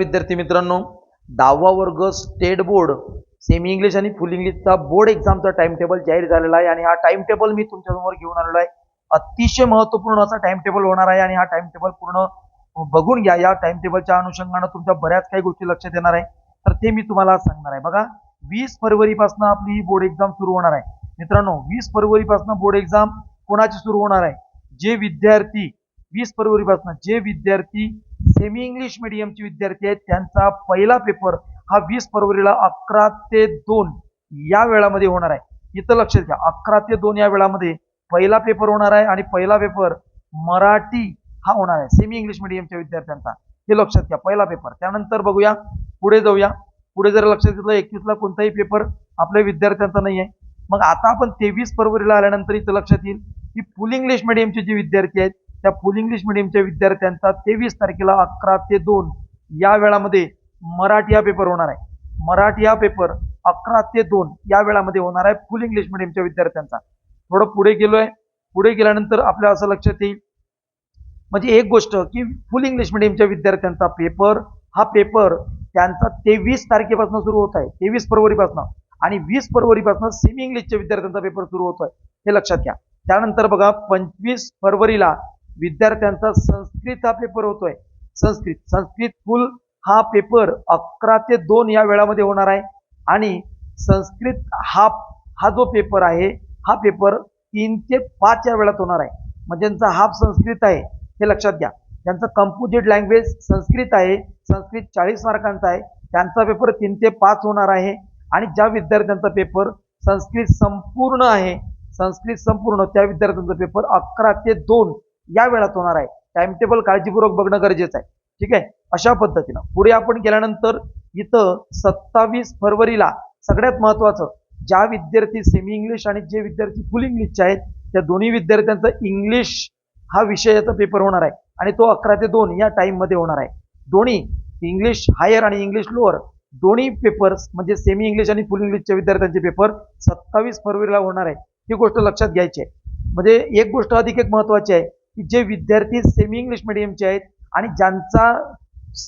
विद्यार्थी मित्रांनो दहावा वर्ग स्टेट बोर्ड सेमी इंग्लिश आणि फुल इंग्लिशचा बोर्ड एक्झामचा टाइम टेबल जाहीर झालेला आहे आणि हा टाइम टेबल मी तुमच्यासमोर घेऊन आलेलो आहे. अतिशय महत्त्वपूर्ण असा टाइम टेबल होणार आहे आणि हा टाइम टेबल पूर्ण बघून घ्या. या टाइम टेबलच्या अनुषंगानं तुमच्या बऱ्याच काही गोष्टी लक्षात येणार आहे. तर ते मी तुम्हाला सांगणार आहे. बघा वीस फरवरीपासून आपली ही बोर्ड एक्झाम सुरू होणार आहे. मित्रांनो वीस फरवरीपासून बोर्ड एक्झाम कोणाची सुरू होणार आहे? जे विद्यार्थी वीस फरवरीपासून जे विद्यार्थी सेमी इंग्लिश मिडियमचे विद्यार्थी आहेत. त्यांचा पहिला पेपर हा वीस फरवरीला अकरा ते दोन या वेळामध्ये होणार आहे. इथं लक्षात घ्या अकरा ते दोन या वेळामध्ये पहिला पेपर होणार आहे आणि पहिला पेपर मराठी हा होणार आहे. सेमी इंग्लिश मिडियमच्या विद्यार्थ्यांचा. हे लक्षात घ्या. पहिला पेपर त्यानंतर बघूया. पुढे जाऊया. पुढे जर लक्षात घेतलं एकवीसला कोणताही पेपर आपल्या विद्यार्थ्यांचा नाही आहे मग आता आपण तेवीस फरवरीला आल्यानंतर इथं लक्षात येईल की फुल इंग्लिश मिडियमचे जे विद्यार्थी आहेत त्या फुल इंग्लिश मिडियमच्या विद्यार्थ्यांचा तेवीस तारखेला अकरा ते दोन या वेळामध्ये मराठी हा पेपर होणार आहे. मराठी हा पेपर अकरा ते दोन या वेळामध्ये होणार आहे फुल इंग्लिश मिडियमच्या विद्यार्थ्यांचा. थोडं पुढे गेलोय. पुढे गेल्यानंतर आपल्या असं लक्षात येईल. म्हणजे एक गोष्ट की फुल इंग्लिश मिडियमच्या विद्यार्थ्यांचा पेपर हा पेपर त्यांचा तेवीस तारखेपासून सुरू होत आहे. तेवीस फरवरीपासून आणि वीस फरवरीपासून सेमी इंग्लिशच्या विद्यार्थ्यांचा पेपर सुरू होतोय. हे लक्षात घ्या. त्यानंतर बघा पंचवीस फरवरीला विद्यार्थ्यांचा संस्कृत हा पेपर होतोय. संस्कृत संस्कृत फुल हा पेपर अकरा ते दोन या वेळामध्ये होणार आहे. आणि संस्कृत हाफ हा जो पेपर आहे हा पेपर तीन ते पाच या वेळात होणार आहे. म्हणजे ज्यांचा हाफ संस्कृत आहे हे लक्षात घ्या. ज्यांचं कंपोजिट लँग्वेज संस्कृत आहे संस्कृत चाळीस मार्कांचा आहे. त्यांचा पेपर तीन ते पाच होणार आहे. आणि ज्या विद्यार्थ्यांचा पेपर संस्कृत संपूर्ण आहे संस्कृत संपूर्ण त्या विद्यार्थ्यांचा पेपर अकरा ते दोन या वेळात होणार आहे. टाइम टेबल काळजीपूर्वक बघणं गरजेचं आहे. ठीक आहे? अशा पद्धतीनं. पुढे आपण गेल्यानंतर इथं सत्तावीस फरवरीला सगळ्यात महत्वाचं ज्या विद्यार्थी सेमी इंग्लिश आणि जे विद्यार्थी फुल इंग्लिशचे आहेत त्या दोन्ही विद्यार्थ्यांचा इंग्लिश हा विषयाचा पेपर होणार आहे. आणि तो अकरा ते दोन या टाईममध्ये होणार आहे. दोन्ही इंग्लिश हायर आणि इंग्लिश लोअर दोन्ही पेपर्स म्हणजे सेमी इंग्लिश आणि फुल इंग्लिशच्या विद्यार्थ्यांचे पेपर सत्तावीस फरवरीला होणार आहे. ही गोष्ट लक्षात घ्यायची आहे. म्हणजे एक गोष्ट अधिक एक महत्वाची आहे. की जे विद्यार्थी सेमी इंग्लिश मिडियमचे आहेत आणि ज्यांचा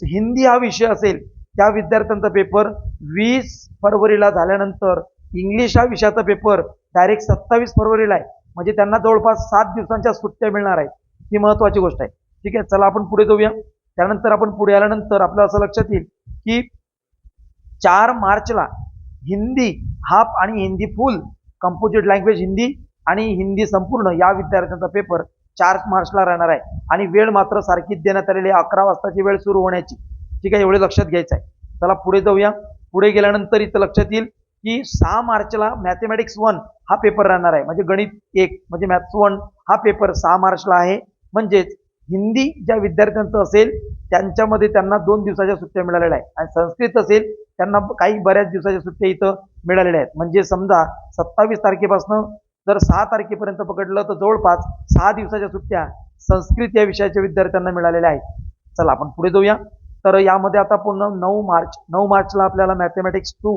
हिंदी हा विषय असेल त्या विद्यार्थ्यांचा पेपर वीस फरवरीला झाल्यानंतर इंग्लिश हा विषयाचा पेपर डायरेक्ट सत्तावीस फरवरीला आहे. म्हणजे त्यांना जवळपास सात दिवसांच्या सुट्ट्या मिळणार आहेत. ही महत्वाची गोष्ट आहे. ठीक आहे चला आपण पुढे जाऊया. त्यानंतर आपण पुढे आल्यानंतर आपलं असं लक्षात येईल की चार मार्चला हिंदी हाफ आणि Hindi full composite language Hindi आणि हिंदी संपूर्ण या विद्यार्थ्यांचा पेपर चार मार्चला राहणार आहे. आणि वेळ मात्र सारखीच देण्यात आलेली आहे. अकरा वाजताची वेळ सुरू होण्याची. ठीक आहे एवढे लक्षात घ्यायचं आहे. चला पुढे जाऊया. पुढे गेल्यानंतर इथं लक्षात येईल की सहा मार्चला मॅथमॅटिक्स वन हा पेपर राहणार आहे. म्हणजे गणित एक म्हणजे मॅथ्स वन हा पेपर सहा मार्चला आहे. म्हणजेच हिंदी ज्या विद्यार्थ्यांचं असेल त्यांच्यामध्ये त्यांना दोन दिवसाच्या सुट्ट्या मिळालेल्या आहेत. आणि संस्कृत असेल त्यांना काही बऱ्याच दिवसाच्या सुट्ट्या इथं मिळालेल्या आहेत. म्हणजे समजा सत्तावीस तारखेपासून जर सहा तारखेपर्यंत पकडलं तर जवळपास सहा दिवसाच्या सुट्ट्या संस्कृत या विषयाच्या विद्यार्थ्यांना मिळालेल्या आहेत. चला आपण पुढे जाऊया. तर यामध्ये आता पुन्हा नऊ मार्च नऊ मार्चला आपल्याला मॅथमॅटिक्स टू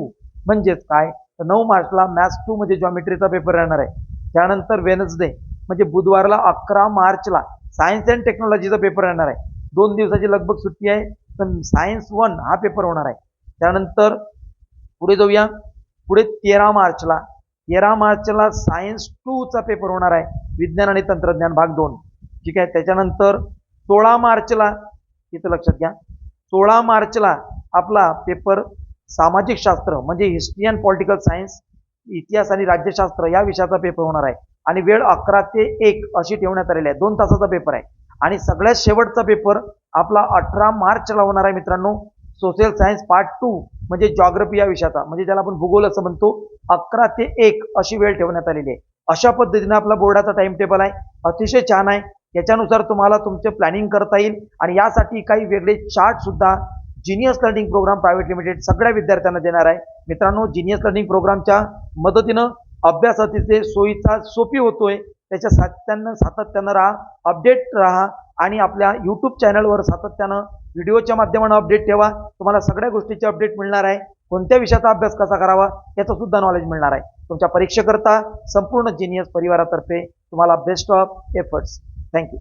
म्हणजेच काय? तर नऊ मार्चला मॅथ्स टू म्हणजे जॉमेट्रीचा पेपर राहणार आहे. त्यानंतर वेनसडे म्हणजे बुधवारला अकरा मार्चला सायन्स अँड टेक्नॉलॉजीचा पेपर राहणार आहे. दोन दिवसाची लगभग सुट्टी आहे तर सायन्स वन हा पेपर होणार आहे. त्यानंतर पुढे जाऊया. पुढे तेरा मार्चला तेरा मार्चला सायन्स टूचा पेपर होणार आहे विज्ञान आणि तंत्रज्ञान भाग दोन. ठीक आहे त्याच्यानंतर सोळा मार्चला इथं लक्षात घ्या सोळा मार्चला आपला पेपर सामाजिक शास्त्र म्हणजे हिस्ट्री अँड पॉलिटिकल सायन्स इतिहास आणि राज्यशास्त्र या विषयाचा पेपर होणार आहे. आणि वेळ अकरा ते एक अशी ठेवण्यात आलेली आहे. दोन तासाचा पेपर आहे. आणि सगळ्यात शेवटचा पेपर आपला अठरा मार्चला होणार आहे मित्रांनो सोशल सायन्स पार्ट टू म्हणजे जॉग्रफी या विषयाचा म्हणजे ज्याला आपण भूगोल असं म्हणतो अकरा ते एक अशी वेळ ठेवण्यात आलेली आहे. अशा पद्धतीने आपला बोर्डाचा टाइम टेबल आहे. अतिशय छान आहे. याच्यानुसार तुम्हाला तुमचे प्लॅनिंग करता येईल. आणि यासाठी काही वेगळे चार्ट सुद्धा genius learning programme private limited सगळ्या विद्यार्थ्यांना देणार आहे. मित्रांनो जिनियस लर्निंग प्रोग्रामच्या मदतीनं अभ्यास अतिशय सोयीचा सोपी होतोय. त्याच्या सातत्यानं सातत्यानं राहा अपडेट राहा आणि आपल्या यूट्यूब चॅनलवर सातत्यानं व्हिडिओच्या माध्यमानं अपडेट ठेवा. तुम्हाला सगळ्या गोष्टीचे अपडेट मिळणार आहे. कोणत्या विषयाचा अभ्यास कसा करावा याचं सुद्धा नॉलेज मिळणार आहे. तुमच्या परीक्षेकरता संपूर्ण जिनियस परिवारातर्फे तुम्हाला बेस्ट ऑफ एफर्ट्स थँक्यू